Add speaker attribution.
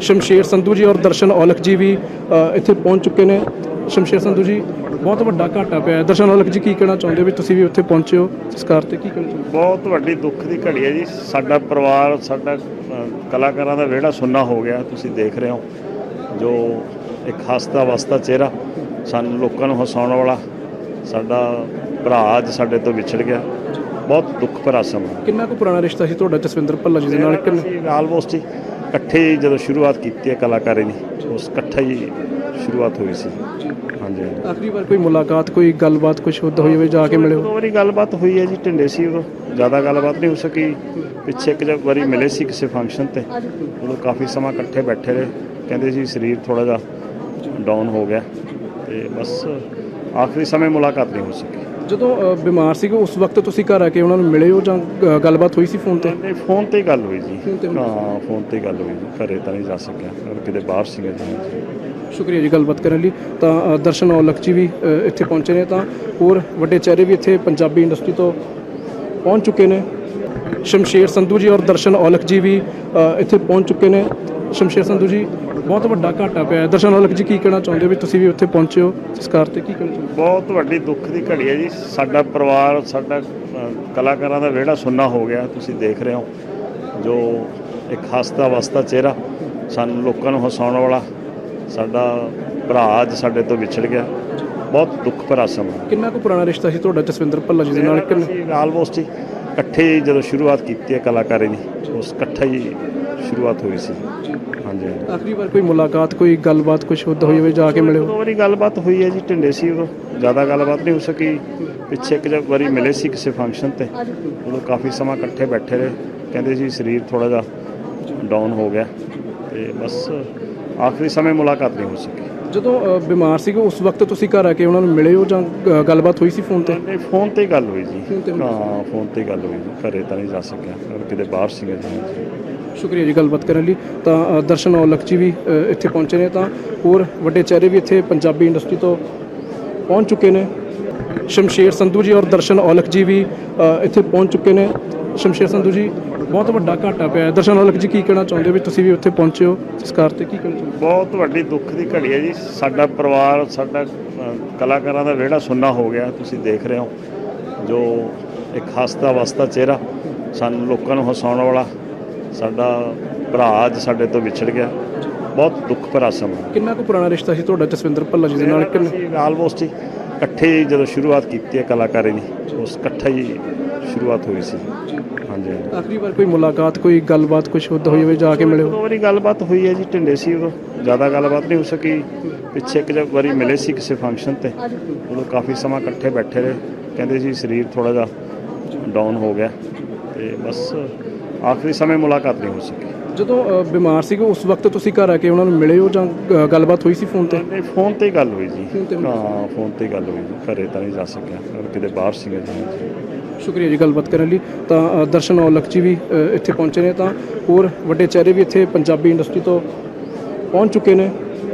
Speaker 1: ਸ਼ਮਸ਼ੇਰ ਸੰਧੂ ਜੀ ਔਰ ਦਰਸ਼ਨ ਔਲਖ ਜੀ ਵੀ ਇੱਥੇ ਪਹੁੰਚ ਚੁੱਕੇ ਨੇ। ਸ਼ਮਸ਼ੇਰ ਸੰਧੂ ਜੀ, ਬਹੁਤ ਵੱਡਾ ਘਾਟਾ ਪਿਆ ਹੈ। ਦਰਸ਼ਨ ਔਲਖ ਜੀ ਕੀ ਕਹਿਣਾ ਚਾਹੁੰਦੇ ਹੋ ਵੀ ਤੁਸੀਂ ਵੀ ਉੱਥੇ ਪਹੁੰਚੇ ਹੋ? ਸੰਸਕਾਰ ਤੇ ਕੀ ਕਹਿਣਾ ਚਾਹੁੰਦੇ
Speaker 2: ਬਹੁਤ ਵੱਡੀ ਦੁੱਖ ਦੀ ਘੜੀ ਹੈ ਜੀ। ਸਾਡਾ ਪਰਿਵਾਰ, ਸਾਡਾ ਕਲਾਕਾਰਾਂ ਦਾ ਵਿਹੜਾ ਸੁੰਨਾ ਹੋ ਗਿਆ। ਤੁਸੀਂ ਦੇਖ ਰਹੇ ਹੋ ਜੋ ਇੱਕ ਹੱਸਦਾ ਵਸਦਾ ਚਿਹਰਾ ਸਾਨੂੰ ਲੋਕਾਂ ਨੂੰ ਹਸਾਉਣ ਵਾਲਾ ਸਾਡਾ ਭਰਾ ਅੱਜ ਸਾਡੇ ਤੋਂ ਵਿਛੜ ਗਿਆ। ਬਹੁਤ ਦੁੱਖ ਭਰਾ ਸਮਾਂ।
Speaker 1: ਹੋ? ਕਿੰਨਾ ਕੁ ਪੁਰਾਣਾ ਰਿਸ਼ਤਾ ਸੀ ਤੁਹਾਡਾ ਜਸਵਿੰਦਰ ਭੱਲਾ ਜੀ ਦੇ ਨਾਲ? ਕਿੰਨਾ
Speaker 2: ਆਲਮੋਸਟ ਹੀ ਇਕੱਠੇ ਹੀ ਜਦੋਂ ਸ਼ੁਰੂਆਤ ਕੀਤੀ ਹੈ ਕਲਾਕਾਰੀ ਦੀ ਉਸ ਇਕੱਠੇ ਹੀ ਸ਼ੁਰੂਆਤ ਹੋਈ ਸੀ। ਹਾਂਜੀ
Speaker 1: ਆਖਰੀ ਵਾਰ ਕੋਈ ਮੁਲਾਕਾਤ ਕੋਈ ਗੱਲਬਾਤ ਕੁਝ ਹੁੱਦ ਹੋਈ ਹੋਵੇ ਜਾ ਕੇ ਮਿਲਿਓ?
Speaker 2: ਦੋ ਵਾਰੀ ਗੱਲਬਾਤ ਹੋਈ ਹੈ ਜੀ ਢਿੰਡੇ ਸੀ ਉਦੋਂ। ਜ਼ਿਆਦਾ ਗੱਲਬਾਤ ਨਹੀਂ ਹੋ ਸਕੀ। ਪਿੱਛੇ ਇੱਕ ਜਗ ਵਾਰੀ ਮਿਲੇ ਸੀ ਕਿਸੇ ਫੰਕਸ਼ਨ ਤੇ। ਉਦੋਂ ਕਾਫੀ ਸਮਾਂ ਇਕੱਠੇ ਬੈਠੇ ਰਹੇ। ਕਹਿੰਦੇ ਸੀ ਸਰੀਰ ਥੋੜਾ ਜਿਹਾ ਡਾਊਨ ਹੋ ਗਿਆ। ਤੇ ਬਸ ਆਖਰੀ ਸਮੇਂ ਮੁਲਾਕਾਤ ਨਹੀਂ ਹੋ ਸਕੀ।
Speaker 1: ਜਦੋਂ ਬਿਮਾਰ ਸੀਗੇ ਉਸ ਵਕਤ ਤੁਸੀਂ ਘਰ ਆ ਕੇ ਉਹਨਾਂ ਨੂੰ ਮਿਲੇ ਹੋ ਜਾਂ ਗੱਲਬਾਤ ਹੋਈ ਸੀ ਫੋਨ ਤੇ?
Speaker 2: ਫੋਨ ਤੇ ਗੱਲ ਹੋਈ ਜੀ। ਹਾਂ ਫੋਨ ਤੇ ਗੱਲ ਹੋਈ ਜੀ। ਘਰੇ ਤਾਂ ਨਹੀਂ ਜਾ ਸਕਿਆ। ਕਿਤੇ ਬਾਹਰ ਸੀਗਾ ਜੀ
Speaker 1: ਸ਼ੁਕਰੀਆ ਜੀ ਗੱਲਬਾਤ ਕਰਨ ਲਈ। ਤਾਂ ਦਰਸ਼ਨ ਔਲਖ ਜੀ ਵੀ ਇੱਥੇ ਪਹੁੰਚੇ ਨੇ। ਤਾਂ ਹੋਰ ਵੱਡੇ ਚਿਹਰੇ ਵੀ ਇੱਥੇ ਪੰਜਾਬੀ ਇੰਡਸਟਰੀ ਤੋਂ ਪਹੁੰਚ ਚੁੱਕੇ ਨੇ। ਸ਼ਮਸ਼ੇਰ ਸੰਧੂ ਜੀ ਔਰ ਦਰਸ਼ਨ ਔਲਖ ਜੀ ਵੀ ਇੱਥੇ ਪਹੁੰਚ ਚੁੱਕੇ ਨੇ। ਸ਼ਮਸ਼ੇਰ ਸੰਧੂ ਜੀ ਬਹੁਤ ਵੱਡਾ ਘਾਟਾ ਪਿਆ। ਦਰਸ਼ਨ ਔਲਖ ਜੀ ਕੀ ਕਹਿਣਾ ਚਾਹੁੰਦੇ ਵੀ ਤੁਸੀਂ ਵੀ ਉੱਥੇ ਪਹੁੰਚੇ ਹੋ? ਸੰਸਕਾਰ ਤੇ ਕੀ ਕਹਿਣਾ ਚਾਹੁੰਦੇ
Speaker 2: ਬਹੁਤ ਵੱਡੀ ਦੁੱਖ ਦੀ ਘੜੀ ਹੈ ਜੀ। ਸਾਡਾ ਪਰਿਵਾਰ ਸਾਡਾ ਕਲਾਕਾਰਾਂ ਦਾ ਵਿਹੜਾ ਸੁੰਨਾ ਹੋ ਗਿਆ। ਤੁਸੀਂ ਦੇਖ ਰਹੇ ਹੋ ਜੋ ਇੱਕ ਹੱਸਦਾ ਵਸਦਾ ਚਿਹਰਾ ਸਾਨੂੰ ਲੋਕਾਂ ਨੂੰ ਹਸਾਉਣ ਵਾਲਾ ਸਾਡਾ ਭਰਾ ਅੱਜ ਸਾਡੇ ਤੋਂ ਵਿਛੜ ਗਿਆ। ਬਹੁਤ ਦੁੱਖ ਭਰਾ ਸਮਾਂ।
Speaker 1: ਕਿੰਨਾ ਕੁ ਪੁਰਾਣਾ ਰਿਸ਼ਤਾ ਸੀ ਤੁਹਾਡਾ ਜਸਵਿੰਦਰ ਭੱਲਾ ਜੀ ਦੇ ਨਾਲ? ਕਿੰਨਾ
Speaker 2: ਆਲਮੋਸਟ ਹੀ ਇਕੱਠੇ ਜਦੋਂ ਸ਼ੁਰੂਆਤ ਕੀਤੀ ਹੈ ਕਲਾਕਾਰੀ ਦੀ ਉਸ ਇਕੱਠੇ ਹੀ ਸ਼ੁਰੂਆਤ ਹੋਈ ਸੀ। ਹਾਂਜੀ
Speaker 1: ਆਖਰੀ ਵਾਰ ਕੋਈ ਮੁਲਾਕਾਤ ਕੋਈ ਗੱਲਬਾਤ ਕੁਝ ਹੁੱਦ ਹੋਈ ਹੋਵੇ ਜਾ ਕੇ ਮਿਲਿਓ?
Speaker 2: ਦੋ ਵਾਰੀ ਗੱਲਬਾਤ ਹੋਈ ਹੈ ਜੀ ਢਿੰਡੇ ਸੀ ਉਦੋਂ। ਜ਼ਿਆਦਾ ਗੱਲਬਾਤ ਨਹੀਂ ਹੋ ਸਕੀ। ਪਿੱਛੇ ਇੱਕ ਜਗ ਵਾਰੀ ਮਿਲੇ ਸੀ ਕਿਸੇ ਫੰਕਸ਼ਨ ਤੇ। ਉਦੋਂ ਕਾਫੀ ਸਮਾਂ ਇਕੱਠੇ ਬੈਠੇ ਰਹੇ। ਕਹਿੰਦੇ ਸੀ ਸਰੀਰ ਥੋੜਾ ਜਿਹਾ ਡਾਊਨ ਹੋ ਗਿਆ। ਤੇ ਬਸ ਆਖਰੀ ਸਮੇਂ ਮੁਲਾਕਾਤ ਨਹੀਂ ਹੋ ਸਕੀ।
Speaker 1: ਜਦੋਂ ਅ, ਬਿਮਾਰ ਸੀਗੇ ਉਸ ਵਕਤ ਤੁਸੀਂ ਘਰ ਆ ਕੇ ਉਹਨਾਂ ਨੂੰ ਮਿਲੇ ਹੋ ਜਾਂ ਅ, ਗੱਲਬਾਤ ਹੋਈ ਸੀ ਫੋਨ ਤੇ?
Speaker 2: ਫੋਨ ਤੇ ਗੱਲ ਹੋਈ ਜੀ।
Speaker 1: ਫੋਨ ਤੇ ਹੋਈ।
Speaker 2: ਹਾਂ ਫੋਨ ਤੇ ਗੱਲ ਹੋਈ ਜੀ। ਘਰੇ ਤਾਂ ਨਹੀਂ ਜਾ ਸਕਿਆ। ਔਰ ਕਿਤੇ ਬਾਹਰ ਸੀਗਾ ਜੀ।
Speaker 1: ਸ਼ੁਕਰੀਆ ਜੀ ਗੱਲਬਾਤ ਕਰਨ ਲਈ। ਤਾਂ ਅ, ਦਰਸ਼ਨ ਔਲਖ ਜੀ ਵੀ ਅ, ਇੱਥੇ ਪਹੁੰਚੇ ਨੇ ਤਾਂ ਹੋਰ ਵੱਡੇ ਚਿਹਰੇ ਵੀ ਇੱਥੇ ਪੰਜਾਬੀ ਇੰਡਸਟਰੀ ਤੋਂ ਪਹੁੰਚ ਚੁੱਕੇ ਨੇ। ਸ਼ਮਸ਼ੇਰ ਸੰਧੂ ਜੀ ਔਰ ਦਰਸ਼ਨ ਔਲਖ ਜੀ ਵੀ ਅ, ਇੱਥੇ ਪਹੁੰਚ ਚੁੱਕੇ ਨੇ। ਸ਼ਮਸ਼ੇਰ ਸੰਧੂ ਜੀ ਬਹੁਤ ਵੱਡਾ ਘਾਟਾ ਪਿਆ ਹੈ। ਦਰਸ਼ਨ ਔਲਖ ਜੀ ਕੀ ਕਹਿਣਾ ਚਾਹੁੰਦੇ ਹੋ ਵੀ ਤੁਸੀਂ ਵੀ ਉੱਥੇ ਪਹੁੰਚੇ ਹੋ? ਸੰਸਕਾਰ ਤੇ ਕੀ ਕਹਿਣਾ ਚਾਹੁੰਦੇ
Speaker 2: ਬਹੁਤ ਵੱਡੀ ਦੁੱਖ ਦੀ ਘੜੀ ਹੈ ਜੀ। ਸਾਡਾ ਪਰਿਵਾਰ ਸਾਡਾ ਅ, ਕਲਾਕਾਰਾਂ ਦਾ ਵਿਹੜਾ ਸੁੰਨਾ ਹੋ ਗਿਆ। ਤੁਸੀਂ ਦੇਖ ਰਹੇ ਹੋ ਜੋ ਇੱਕ ਹੱਸਦਾ ਵਸਦਾ ਚਿਹਰਾ ਸਾਨੂੰ ਲੋਕਾਂ ਨੂੰ ਹਸਾਉਣ ਵਾਲਾ ਸਾਡਾ ਭਰਾ ਅੱਜ ਸਾਡੇ ਤੋਂ ਵਿਛੜ ਗਿਆ। ਬਹੁਤ ਦੁੱਖ ਭਰਾ ਸਮਾਂ
Speaker 1: ਕਿੰਨਾ ਕੁ ਪੁਰਾਣਾ ਰਿਸ਼ਤਾ ਸੀ ਤੁਹਾਡਾ ਜਸਵਿੰਦਰ ਭੱਲਾ ਜੀ ਦੇ ਨਾਲ? ਕਿੰਨਾ
Speaker 2: ਆਲਮੋਸਟ ਇਕੱਠੇ ਹੀ ਜਦੋਂ ਸ਼ੁਰੂਆਤ ਕੀਤੀ ਹੈ ਕਲਾਕਾਰੀ ਦੀ ਉਸ ਇਕੱਠੇ ਹੀ ਸ਼ੁਰੂਆਤ ਹੋਈ ਸੀ। ਹਾਂਜੀ ਹਾਂਜੀ।
Speaker 1: ਆਖਰੀ ਵਾਰ ਕੋਈ ਮੁਲਾਕਾਤ ਕੋਈ ਗੱਲਬਾਤ ਕੁਝ ਹੁੱਦ ਹੋਈ ਹੋਵੇ ਜਾ ਕੇ ਮਿਲਿਓ
Speaker 2: ਦੋ ਵਾਰੀ ਗੱਲਬਾਤ ਹੋਈ ਹੈ ਜੀ ਢਿੰਡੇ ਸੀ ਉਦੋਂ। ਜ਼ਿਆਦਾ ਗੱਲਬਾਤ ਨਹੀਂ ਹੋ ਸਕੀ। ਪਿੱਛੇ ਇੱਕ ਜਗ ਵਾਰੀ ਮਿਲੇ ਸੀ ਕਿਸੇ ਫੰਕਸ਼ਨ ਤੇ। ਉਦੋਂ ਕਾਫੀ ਸਮਾਂ ਇਕੱਠੇ ਬੈਠੇ ਰਹੇ। ਕਹਿੰਦੇ ਸੀ ਸਰੀਰ ਥੋੜਾ ਜਿਹਾ ਡਾਊਨ ਹੋ ਗਿਆ। ਤੇ ਬਸ ਆਖਰੀ ਸਮੇਂ ਮੁਲਾਕਾਤ ਨਹੀਂ ਹੋ ਸਕੀ।
Speaker 1: ਜਦੋਂ ਅ, ਬਿਮਾਰ ਸੀਗੇ ਉਸ ਵਕਤ ਤੁਸੀਂ ਘਰ ਆ ਕੇ ਉਹਨਾਂ ਨੂੰ ਮਿਲੇ ਹੋ ਜਾਂ ਅ, ਗੱਲਬਾਤ ਹੋਈ ਸੀ ਫੋਨ ਤੇ?
Speaker 2: ਫੋਨ ਤੇ ਹੀ ਗੱਲ ਹੋਈ ਜੀ।
Speaker 1: ਫੋਨ ਤੇ ਹੋਈ।
Speaker 2: ਹਾਂ ਫੋਨ ਤੇ ਹੀ ਗੱਲ ਹੋਈ ਜੀ। ਘਰੇ ਤਾਂ ਨਹੀਂ ਜਾ ਸਕਿਆ। ਕਿਤੇ ਬਾਹਰ ਸੀਗਾ ਜੀ।
Speaker 1: ਸ਼ੁਕਰੀਆ ਜੀ ਗੱਲਬਾਤ ਕਰਨ ਲਈ। ਤਾਂ ਅ, ਦਰਸ਼ਨ ਔਲਖ ਜੀ ਵੀ ਇੱਥੇ ਪਹੁੰਚੇ ਨੇ। ਤਾਂ ਹੋਰ ਵੱਡੇ ਚਿਹਰੇ ਵੀ ਇੱਥੇ ਪੰਜਾਬੀ ਇੰਡਸਟਰੀ ਤੋਂ ਪਹੁੰਚ ਚੁੱਕੇ ਨੇ।